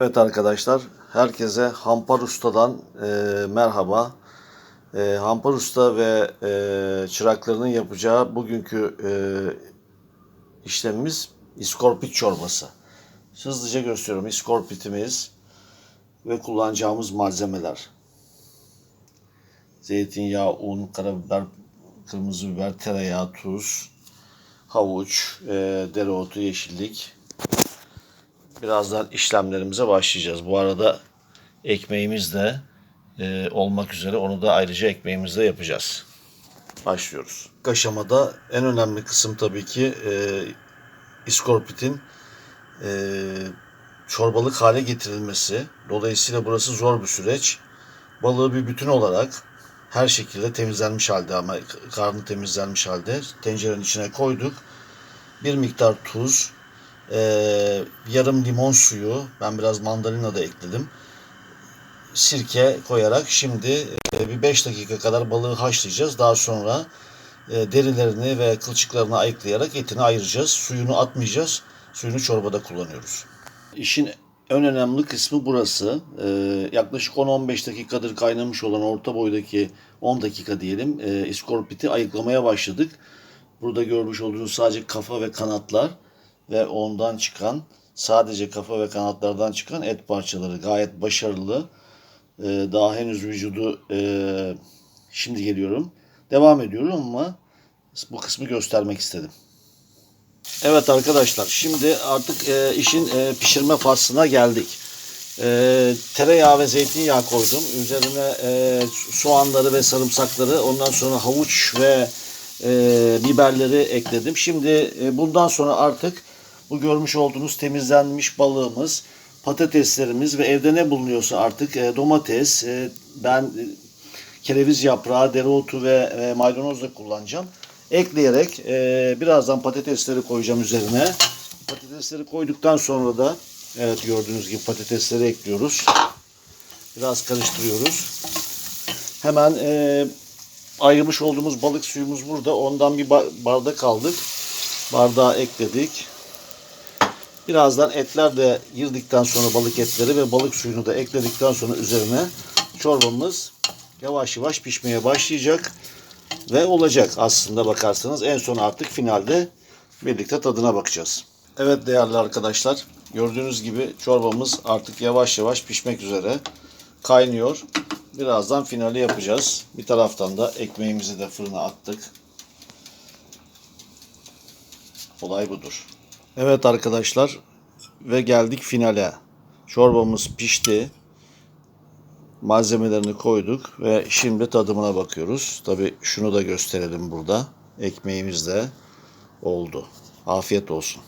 Evet arkadaşlar, herkese Hampar Usta'dan e, merhaba. E, Hampar Usta ve e, çıraklarının yapacağı bugünkü e, işlemimiz iskorpit çorbası. Hızlıca gösteriyorum. İskorpitimiz ve kullanacağımız malzemeler. Zeytinyağı, un, karabiber, kırmızı biber, tereyağı, tuz, havuç, e, dereotu, yeşillik, Birazdan işlemlerimize başlayacağız. Bu arada ekmeğimiz de e, olmak üzere onu da ayrıca ekmeğimizde yapacağız. Başlıyoruz. Aşamada en önemli kısım tabii ki e, iskorpitin e, çorbalık hale getirilmesi. Dolayısıyla burası zor bir süreç. Balığı bir bütün olarak her şekilde temizlenmiş halde ama karnı temizlenmiş halde tencerenin içine koyduk. Bir miktar tuz, ee, yarım limon suyu, ben biraz mandalina da ekledim. Sirke koyarak şimdi e, bir 5 dakika kadar balığı haşlayacağız. Daha sonra e, derilerini ve kılçıklarını ayıklayarak etini ayıracağız. Suyunu atmayacağız. Suyunu çorbada kullanıyoruz. İşin en önemli kısmı burası. Ee, yaklaşık 10-15 dakikadır kaynamış olan orta boydaki 10 dakika diyelim e, iskorpiti ayıklamaya başladık. Burada görmüş olduğunuz sadece kafa ve kanatlar ve ondan çıkan sadece kafa ve kanatlardan çıkan et parçaları gayet başarılı. Ee, daha henüz vücudu e, şimdi geliyorum. Devam ediyorum ama bu kısmı göstermek istedim. Evet arkadaşlar şimdi artık e, işin e, pişirme faslına geldik. E, tereyağı ve zeytinyağı koydum. Üzerine e, soğanları ve sarımsakları ondan sonra havuç ve e, biberleri ekledim. Şimdi e, bundan sonra artık bu görmüş olduğunuz temizlenmiş balığımız, patateslerimiz ve evde ne bulunuyorsa artık e, domates, e, ben e, kereviz yaprağı, dereotu ve e, maydanoz da kullanacağım. Ekleyerek e, birazdan patatesleri koyacağım üzerine. Patatesleri koyduktan sonra da evet gördüğünüz gibi patatesleri ekliyoruz. Biraz karıştırıyoruz. Hemen e, ayırmış olduğumuz balık suyumuz burada. Ondan bir bardak aldık. Bardağa ekledik. Birazdan etler de girdikten sonra balık etleri ve balık suyunu da ekledikten sonra üzerine çorbamız yavaş yavaş pişmeye başlayacak ve olacak aslında bakarsanız. En son artık finalde birlikte tadına bakacağız. Evet değerli arkadaşlar gördüğünüz gibi çorbamız artık yavaş yavaş pişmek üzere kaynıyor. Birazdan finali yapacağız. Bir taraftan da ekmeğimizi de fırına attık. Olay budur. Evet arkadaşlar ve geldik finale. Çorbamız pişti. Malzemelerini koyduk ve şimdi tadımına bakıyoruz. Tabi şunu da gösterelim burada. Ekmeğimiz de oldu. Afiyet olsun.